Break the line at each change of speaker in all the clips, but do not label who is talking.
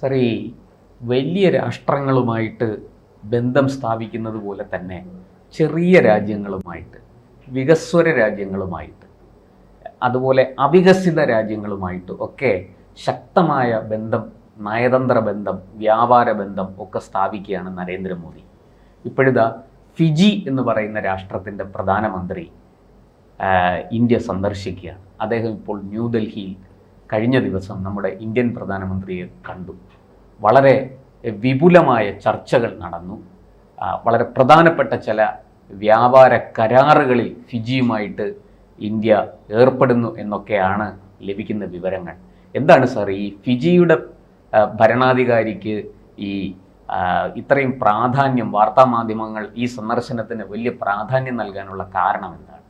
Sir വലിയ രാഷ്ട്രങ്ങളുമായിട്ട് ബന്ധം സ്ഥാപിക്കുന്നത് പോലെ തന്നെ ചെറിയ രാജ്യങ്ങളുമായിട്ട് വികസ്വര രാജ്യങ്ങളുമായിട്ട് അതുപോലെ അവികസിത രാജ്യങ്ങളുമായിട്ട് ഒക്കെ ശക്തമായ ബന്ധം നയതന്ത്ര ബന്ധം വ്യാപാര ബന്ധം ഒക്കെ സ്ഥാപിക്കുകയാണ് നരേന്ദ്രമോദി. ഇപ്പോഴിതാ ഫിജി എന്ന് പറയുന്ന രാഷ്ട്രത്തിന്റെ പ്രധാനമന്ത്രി ഇന്ത്യ സന്ദർശിക്കുകയാണ്. അദ്ദേഹം ഇപ്പോൾ ന്യൂഡൽഹിയിൽ കഴിഞ്ഞ ദിവസം നമ്മുടെ ഇന്ത്യൻ പ്രധാനമന്ത്രിയെ കണ്ടു. വളരെ വിപുലമായ ചർച്ചകൾ നടന്നു. വളരെ പ്രധാനപ്പെട്ട ചില വ്യാപാര കരാറുകളിൽ ഫിജിയുമായിട്ട് ഇന്ത്യ ഏർപ്പെടുന്നു എന്നൊക്കെയാണ് ലഭിക്കുന്ന വിവരങ്ങൾ. എന്താണ് സാർ ഈ ഫിജിയുടെ ഭരണാധികാരിക്ക് ഈ ഇത്രയും പ്രാധാന്യം വാർത്താ മാധ്യമങ്ങൾ ഈ സന്ദർശനത്തിന് വലിയ പ്രാധാന്യം നൽകാനുള്ള കാരണം എന്താണ്?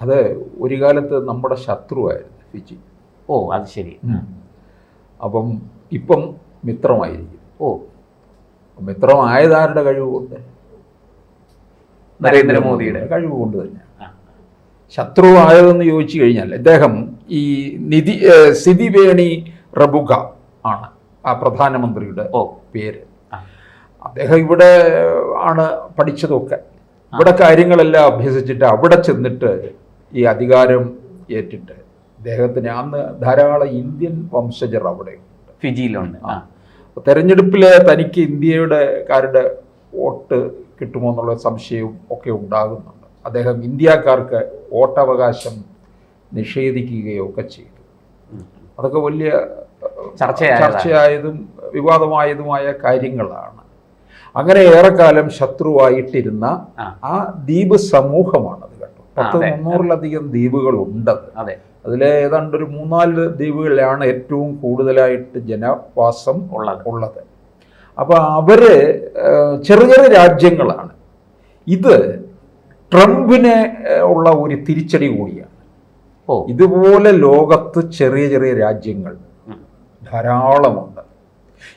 അത് ഒരു കാലത്ത് നമ്മുടെ ശത്രുവായിരുന്നു ഫിജി.
ഓ അത് ശരി.
അപ്പം ഇപ്പം മിത്രമായിരിക്കും.
ഓ
മിത്രമായതാരുടെ കഴിവുകൊണ്ട്?
നരേന്ദ്രമോദിയുടെ.
കഴിവുകൊണ്ട് തന്നെ. ശത്രുവായതെന്ന് ചോദിച്ചു കഴിഞ്ഞാൽ അദ്ദേഹം ഈ നിധി സിതിവേണി റബുക ആണ് ആ പ്രധാനമന്ത്രിയുടെ
ഓ.
പേര്. അദ്ദേഹം ഇവിടെ ആണ് പഠിച്ചതൊക്കെ. ഇവിടെ കാര്യങ്ങളെല്ലാം അഭ്യസിച്ചിട്ട് അവിടെ ചെന്നിട്ട് ഈ അധികാരം ഏറ്റിട്ട്. അദ്ദേഹത്തിന് അന്ന് ധാരാളം ഇന്ത്യൻ വംശജർ അവിടെ
ഫിജിയിലുണ്ട്. ആ.
തെരഞ്ഞെടുപ്പിൽ തനിക്ക് ഇന്ത്യയുടെ കാരുടെ വോട്ട് കിട്ടുമോ എന്നുള്ള സംശയവും ഒക്കെ ഉണ്ടാകുന്നുണ്ട്. അദ്ദേഹം ഇന്ത്യക്കാർക്ക് വോട്ടവകാശം നിഷേധിക്കുകയോ ഒക്കെ ചെയ്തു. അതൊക്കെ വലിയ ചർച്ചയായതും വിവാദമായതുമായ കാര്യങ്ങളാണ്. അങ്ങനെ ഏറെക്കാലം ശത്രുവായിട്ടിരുന്ന
ആ.
ദ്വീപ് സമൂഹമാണ് പത്ത്. മുന്നൂറിലധികം ദ്വീപുകളുണ്ട്
അതെ.
അതിലെ ഏതാണ്ട് ഒരു മൂന്നാൽ ദ്വീപുകളിലാണ് ഏറ്റവും കൂടുതലായിട്ട് ജനവാസം
ഉള്ളത്.
ഉള്ളത്. അപ്പോൾ അവർ ചെറിയ ചെറിയ രാജ്യങ്ങളാണ്. ഇത് ട്രംപിനെ ഉള്ള ഒരു തിരിച്ചടി കൂടിയാണ്.
ഓ.
ഇതുപോലെ ലോകത്ത് ചെറിയ ചെറിയ രാജ്യങ്ങൾ. ധാരാളമുണ്ട്.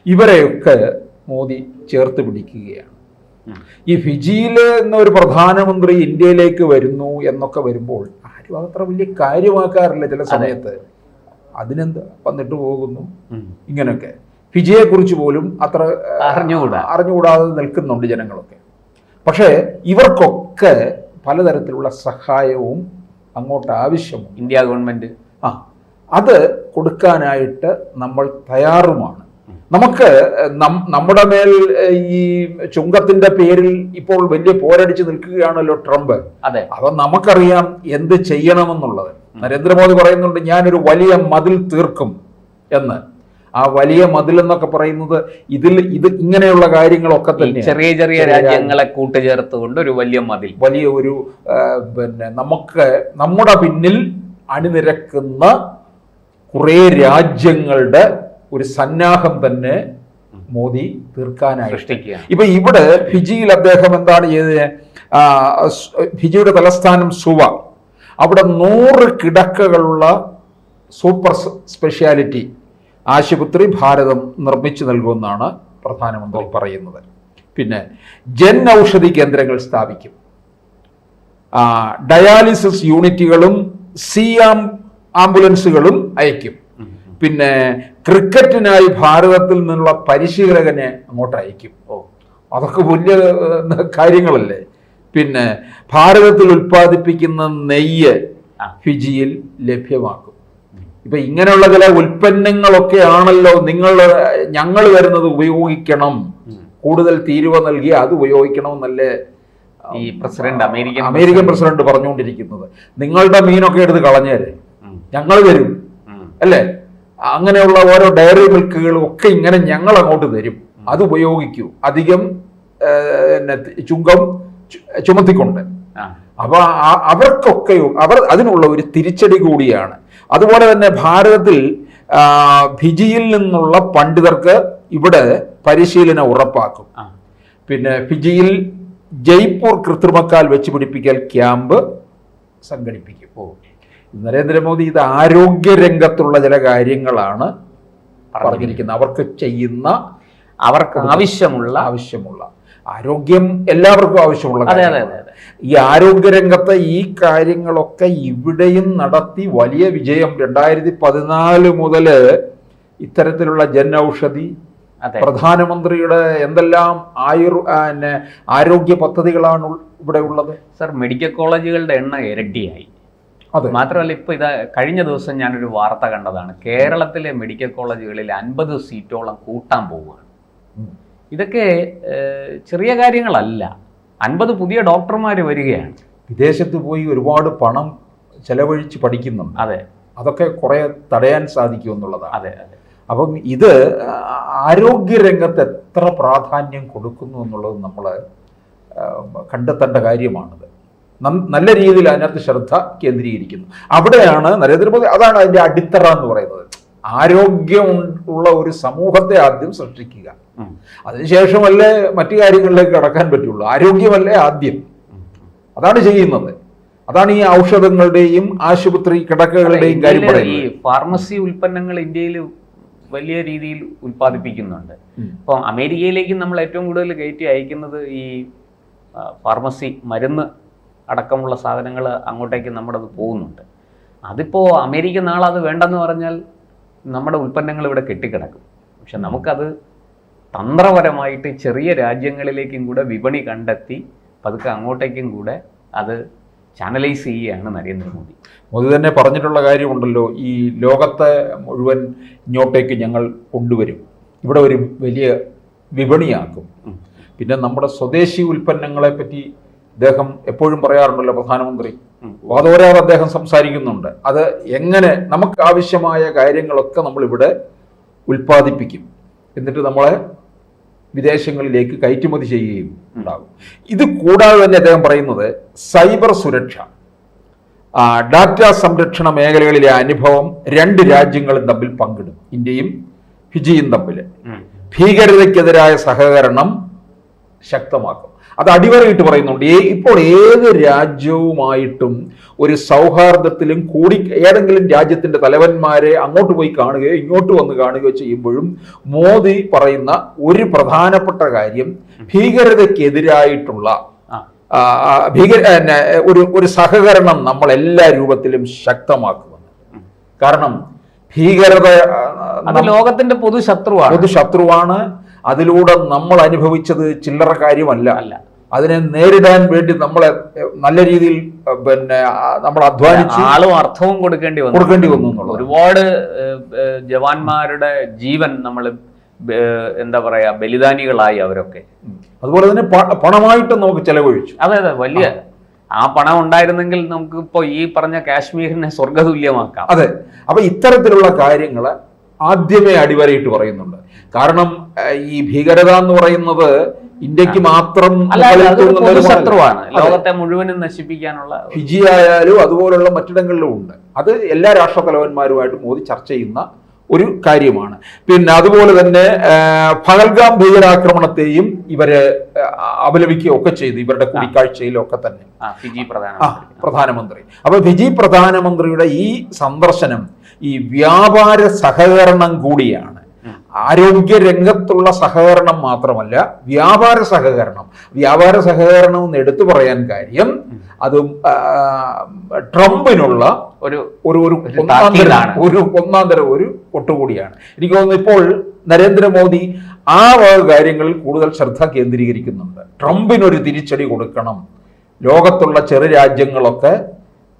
ഇവരെയൊക്കെ മോദി ചേർത്ത് പിടിക്കുകയാണ്. ഈ ഫിജിയിൽ എന്നൊരു പ്രധാനമന്ത്രി ഇന്ത്യയിലേക്ക് വരുന്നു എന്നൊക്കെ വരുമ്പോൾ ആരും അത്ര വലിയ കാര്യമാക്കാറില്ല ചില സമയത്ത്. അതിനെന്താ വന്നിട്ട് പോകുന്നു? ഇങ്ങനെയൊക്കെ ഫിജിയെ കുറിച്ച് പോലും അത്ര
അറിഞ്ഞുകൂടാ.
അറിഞ്ഞുകൂടാതെ നിൽക്കുന്നുണ്ട് ജനങ്ങളൊക്കെ. പക്ഷേ ഇവർക്കൊക്കെ പലതരത്തിലുള്ള സഹായവും അങ്ങോട്ട് ആവശ്യമുണ്ട്
ഇന്ത്യ ഗവൺമെന്റ്.
ആ അത് കൊടുക്കാനായിട്ട് നമ്മൾ തയ്യാറുമാണ്. നമുക്ക് നമ്മുടെ മേൽ ഈ ചുങ്കത്തിന്റെ പേരിൽ ഇപ്പോൾ വലിയ പോരടിച്ച് നിൽക്കുകയാണല്ലോ ട്രംപ്.
അതെ.
അപ്പൊ നമുക്കറിയാം എന്ത് ചെയ്യണമെന്നുള്ളത്. നരേന്ദ്രമോദി പറയുന്നുണ്ട് ഞാനൊരു വലിയ മതിൽ തീർക്കും എന്ന്. ആ വലിയ മതിൽ എന്നൊക്കെ പറയുന്നത് ഇതിൽ ഇത് ഇങ്ങനെയുള്ള കാര്യങ്ങളൊക്കെ തന്നെ
ചെറിയ ചെറിയ രാജ്യങ്ങളെ കൂട്ടുചേർത്തുകൊണ്ട് ഒരു വലിയ മതിൽ.
വലിയ ഒരു പിന്നെ നമുക്ക് നമ്മുടെ പിന്നിൽ അണിനിരക്കുന്ന കുറേ രാജ്യങ്ങളുടെ ഒരു സന്നാഹം തന്നെ മോദി തീർക്കാനായി
സൃഷ്ടിക്കുക
ഇപ്പൊ ഇവിടെ ഫിജിയിൽ അദ്ദേഹം എന്താണ് ചെയ്തത്? ഫിജിയുടെ തലസ്ഥാനം സുവ. അവിടെ നൂറ് കിടക്കകളുള്ള സൂപ്പർ സ്പെഷ്യാലിറ്റി ആശുപത്രി ഭാരതം നിർമ്മിച്ചു നൽകുമെന്നാണ് പ്രധാനമന്ത്രി പറയുന്നത്. പിന്നെ ജൻ ഔഷധി കേന്ദ്രങ്ങൾ സ്ഥാപിക്കും. ഡയാലിസിസ് യൂണിറ്റുകളും സി ആംബുലൻസുകളും അയക്കും. പിന്നെ ക്രിക്കറ്റിനായി ഭാരതത്തിൽ നിന്നുള്ള പരിശീലകനെ അങ്ങോട്ട് അയക്കും.
ഓ
അതൊക്കെ വലിയ കാര്യങ്ങളല്ലേ? പിന്നെ ഭാരതത്തിൽ ഉൽപ്പാദിപ്പിക്കുന്ന നെയ്യ് ഫിജിയിൽ ലഭ്യമാക്കും. ഇപ്പൊ ഇങ്ങനെയുള്ള ചില ഉൽപ്പന്നങ്ങളൊക്കെ ആണല്ലോ നിങ്ങൾ ഞങ്ങൾ വരുന്നത് ഉപയോഗിക്കണം. കൂടുതൽ തീരുവ നൽകി അത് ഉപയോഗിക്കണമെന്നല്ലേ
ഈ പ്രസിഡന്റ് അമേരിക്കൻ
അമേരിക്കൻ പ്രസിഡന്റ്. പറഞ്ഞുകൊണ്ടിരിക്കുന്നത്. നിങ്ങളുടെ മീനൊക്കെ എടുത്ത് കളഞ്ഞേരെ. ഞങ്ങൾ വരും അല്ലേ? അങ്ങനെയുള്ള ഓരോ ഡയറി മിൽക്കുകളും ഒക്കെ ഇങ്ങനെ ഞങ്ങൾ അങ്ങോട്ട് തരും അത് ഉപയോഗിക്കൂ. അധികം ചുങ്കം ചുമത്തിക്കൊണ്ട്. അപ്പൊ അവർക്കൊക്കെ അവർ അതിനുള്ള ഒരു തിരിച്ചടി കൂടിയാണ്. അതുപോലെ തന്നെ ഭാരതത്തിൽ ഫിജിയിൽ നിന്നുള്ള പണ്ഡിതർക്ക് ഇവിടെ പരിശീലനം ഉറപ്പാക്കും. പിന്നെ ഫിജിയിൽ ജയ്പൂർ കൃത്രിമക്കാൽ വെച്ച് പിടിപ്പിക്കൽ ക്യാമ്പ് സംഘടിപ്പിക്കും. നരേന്ദ്രമോദി ഇത് ആരോഗ്യ രംഗത്തുള്ള ചില കാര്യങ്ങളാണ് പറഞ്ഞിരിക്കുന്നത്. അവർക്ക് ചെയ്യുന്ന
അവർക്ക് ആവശ്യമുള്ള
ആവശ്യമുള്ള. ആരോഗ്യം എല്ലാവർക്കും ആവശ്യമുള്ള ഈ ആരോഗ്യരംഗത്തെ ഈ കാര്യങ്ങളൊക്കെ ഇവിടെയും നടത്തി വലിയ വിജയം. രണ്ടായിരത്തി പതിനാല് മുതൽ ഇത്തരത്തിലുള്ള ജൻ ഔഷധി പ്രധാനമന്ത്രിയുടെ എന്തെല്ലാം ആയുർ ആരോഗ്യ പദ്ധതികളാണ് ഇവിടെ ഉള്ളത്?
സർ മെഡിക്കൽ കോളേജുകളുടെ എണ്ണം ഇരട്ടിയായി. മാത്രമല്ല ഇപ്പൊ ഇത് കഴിഞ്ഞ ദിവസം ഞാനൊരു വാർത്ത കണ്ടതാണ്. കേരളത്തിലെ മെഡിക്കൽ കോളേജുകളിൽ അൻപത് സീറ്റോളം കൂട്ടാൻ പോവുകയാണ്. ഇതൊക്കെ ചെറിയ കാര്യങ്ങളല്ല. അൻപത് പുതിയ ഡോക്ടർമാർ വരികയാണ്.
വിദേശത്ത് പോയി ഒരുപാട് പണം ചെലവഴിച്ച് പഠിക്കുന്നുണ്ട്.
അതെ.
അതൊക്കെ കുറെ തടയാൻ സാധിക്കും എന്നുള്ളതാണ്.
അതെ അതെ.
അപ്പം ഇത് ആരോഗ്യരംഗത്ത് എത്ര പ്രാധാന്യം കൊടുക്കുന്നു എന്നുള്ളത് നമ്മൾ കണ്ടെത്തേണ്ട കാര്യമാണത്. നല്ല രീതിയിൽ അതിനകത്ത് ശ്രദ്ധ കേന്ദ്രീകരിക്കുന്നു. അവിടെയാണ് നരേന്ദ്രമോദി അതാണ് അതിന്റെ അടിത്തറ എന്ന് പറയുന്നത്. ആരോഗ്യം ഉള്ള ഒരു സമൂഹത്തെ ആദ്യം സൃഷ്ടിക്കുക. അതിനുശേഷമല്ലേ മറ്റു കാര്യങ്ങളിലേക്ക് കടക്കാൻ പറ്റുള്ളൂ. ആരോഗ്യമല്ലേ ആദ്യം. അതാണ് ചെയ്യുന്നത്. അതാണ് ഈ ഔഷധങ്ങളുടെയും ആശുപത്രി കിടക്കകളുടെയും കാര്യം
ഈ ഫാർമസി ഉൽപ്പന്നങ്ങൾ ഇന്ത്യയിൽ വലിയ രീതിയിൽ ഉൽപ്പാദിപ്പിക്കുന്നുണ്ട്. അപ്പം അമേരിക്കയിലേക്ക് നമ്മൾ ഏറ്റവും കൂടുതൽ കയറ്റി അയക്കുന്നത് ഈ ഫാർമസി മരുന്ന് അടക്കമുള്ള സാധനങ്ങൾ അങ്ങോട്ടേക്ക് നമ്മുടെ അത് പോകുന്നുണ്ട്. അതിപ്പോൾ അമേരിക്ക നാളെ അത് വേണ്ടെന്ന് പറഞ്ഞാൽ നമ്മുടെ ഉൽപ്പന്നങ്ങൾ ഇവിടെ കെട്ടിക്കിടക്കും. പക്ഷെ നമുക്കത് തന്ത്രപരമായിട്ട് ചെറിയ രാജ്യങ്ങളിലേക്കും കൂടെ വിപണി കണ്ടെത്തി പതുക്കെ അങ്ങോട്ടേക്കും കൂടെ അത് ചാനലൈസ് ചെയ്യുകയാണ് നരേന്ദ്രമോദി.
മോദി തന്നെ പറഞ്ഞിട്ടുള്ള കാര്യമുണ്ടല്ലോ ഈ ലോകത്തെ മുഴുവൻ ഇങ്ങോട്ടേക്ക് ഞങ്ങൾ കൊണ്ടുവരും. ഇവിടെ ഒരു വലിയ വിപണിയാക്കും. പിന്നെ നമ്മുടെ സ്വദേശി ഉൽപ്പന്നങ്ങളെ പറ്റി അദ്ദേഹം എപ്പോഴും പറയാറുണ്ടല്ലോ പ്രധാനമന്ത്രി. വാതോരാതെ അദ്ദേഹം സംസാരിക്കുന്നുണ്ട്. അത് എങ്ങനെ നമുക്ക് ആവശ്യമായ കാര്യങ്ങളൊക്കെ നമ്മളിവിടെ ഉൽപ്പാദിപ്പിക്കും. എന്നിട്ട് നമ്മളെ വിദേശങ്ങളിലേക്ക് കയറ്റുമതി ചെയ്യുകയും ഉണ്ടാകും. ഇത് കൂടാതെ തന്നെ അദ്ദേഹം പറയുന്നത് സൈബർ സുരക്ഷ. ഡാറ്റ സംരക്ഷണ മേഖലകളിലെ അനുഭവം രണ്ട് രാജ്യങ്ങളും തമ്മിൽ പങ്കിടും. ഇന്ത്യയും ഫിജിയും തമ്മിൽ. ഭീകരതയ്ക്കെതിരായ സഹകരണം ശക്തമാക്കും. അത് അടിവരയിട്ട് പറയുന്നുണ്ട്. ഇപ്പോൾ ഏത് രാജ്യവുമായിട്ടും ഒരു സൗഹാർദ്ദത്തിലും കൂടി ഏതെങ്കിലും രാജ്യത്തിന്റെ തലവന്മാരെ അങ്ങോട്ട് പോയി കാണുകയോ ഇങ്ങോട്ട് വന്ന് കാണുകയോ ചെയ്യുമ്പോഴും മോദി പറയുന്ന ഒരു പ്രധാനപ്പെട്ട കാര്യം ഭീകരതയ്ക്കെതിരായിട്ടുള്ള ഭീകര ഒരു ഒരു സഹകരണം നമ്മൾ എല്ലാ രൂപത്തിലും ശക്തമാക്കുമെന്ന്. കാരണം ഭീകരത
ലോകത്തിന്റെ പൊതു ശത്രുവാണ്
പൊതു ശത്രുവാണ് അതിലൂടെ നമ്മൾ അനുഭവിച്ചത് ചില്ലറ കാര്യമല്ല.
അല്ല.
അതിനെ നേരിടാൻ വേണ്ടി നമ്മളെ നല്ല രീതിയിൽ പിന്നെ നമ്മൾ അധ്വാനിച്ചു
ആളും അർത്ഥവും കൊടുക്കേണ്ടി വന്നു.
കൊടുക്കേണ്ടി വന്നു എന്നുള്ളത്.
ഒരുപാട് ജവാന്മാരുടെ ജീവൻ നമ്മൾ എന്താ പറയാ ബലിദാനികളായി അവരൊക്കെ.
അതുപോലെ തന്നെ പണമായിട്ട് നമുക്ക് ചെലവഴിച്ചു.
അതെ അതെ വലിയ. ആ. പണം ഉണ്ടായിരുന്നെങ്കിൽ നമുക്ക് ഇപ്പോ ഈ പറഞ്ഞ കാശ്മീരിനെ സ്വർഗതുല്യമാക്കാം
അതെ. അപ്പൊ ഇത്തരത്തിലുള്ള കാര്യങ്ങൾ ആദ്യമേ അടിവരയിട്ട് പറയുന്നുണ്ട്. കാരണം ഈ ഭീകരത എന്ന് പറയുന്നത് ഇന്ത്യയ്ക്ക് മാത്രം
ശത്രുവാണ്. ലോകത്തെ മുഴുവനും നശിപ്പിക്കാനുള്ള
ഫിജി ആയാലും അതുപോലുള്ള മറ്റിടങ്ങളിലും ഉണ്ട്. അത് എല്ലാ രാഷ്ട്ര തലവന്മാരുമായിട്ട് മോദി ചർച്ച ചെയ്യുന്ന ഒരു കാര്യമാണ്. പിന്നെ അതുപോലെ തന്നെ ഫഹൽഗാം ഭീകരാക്രമണത്തെയും ഇവർ അപലപിക്കുകയൊക്കെ ചെയ്തു. ഇവരുടെ കൂടിക്കാഴ്ചയിലൊക്കെ തന്നെ.
പ്രധാനമന്ത്രി.
അപ്പൊ ഫിജി പ്രധാനമന്ത്രിയുടെ ഈ സന്ദർശനം ഈ വ്യാപാര സഹകരണം കൂടിയാണ്. ആരോഗ്യ രംഗത്തുള്ള സഹകരണം മാത്രമല്ല വ്യാപാര സഹകരണം. വ്യാപാര സഹകരണം എന്ന് എടുത്തു പറയാൻ കാര്യം അത് ട്രംപിനുള്ള
ഒരു
ഒരു ഒരു
ഒരു
ഒന്നാം തരം ഒരു ഒന്നാം തരം ഒരു ഒട്ടുകൂടിയാണ്. എനിക്ക് തോന്നുന്നു ഇപ്പോൾ നരേന്ദ്രമോദി ആ വക കാര്യങ്ങളിൽ കൂടുതൽ ശ്രദ്ധ കേന്ദ്രീകരിക്കുന്നുണ്ട്. ട്രംപിനൊരു തിരിച്ചടി കൊടുക്കണം. ലോകത്തുള്ള ചെറു രാജ്യങ്ങളൊക്കെ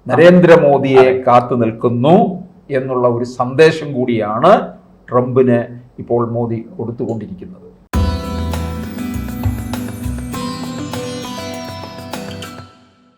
നരേന്ദ്രമോദിയെ കാത്തു നിൽക്കുന്നു. എന്നുള്ള ഒരു സന്ദേശം കൂടിയാണ് ട്രംപിന് ഇപ്പോൾ മോദി കൊടുത്തുകൊണ്ടിരിക്കുന്നത്.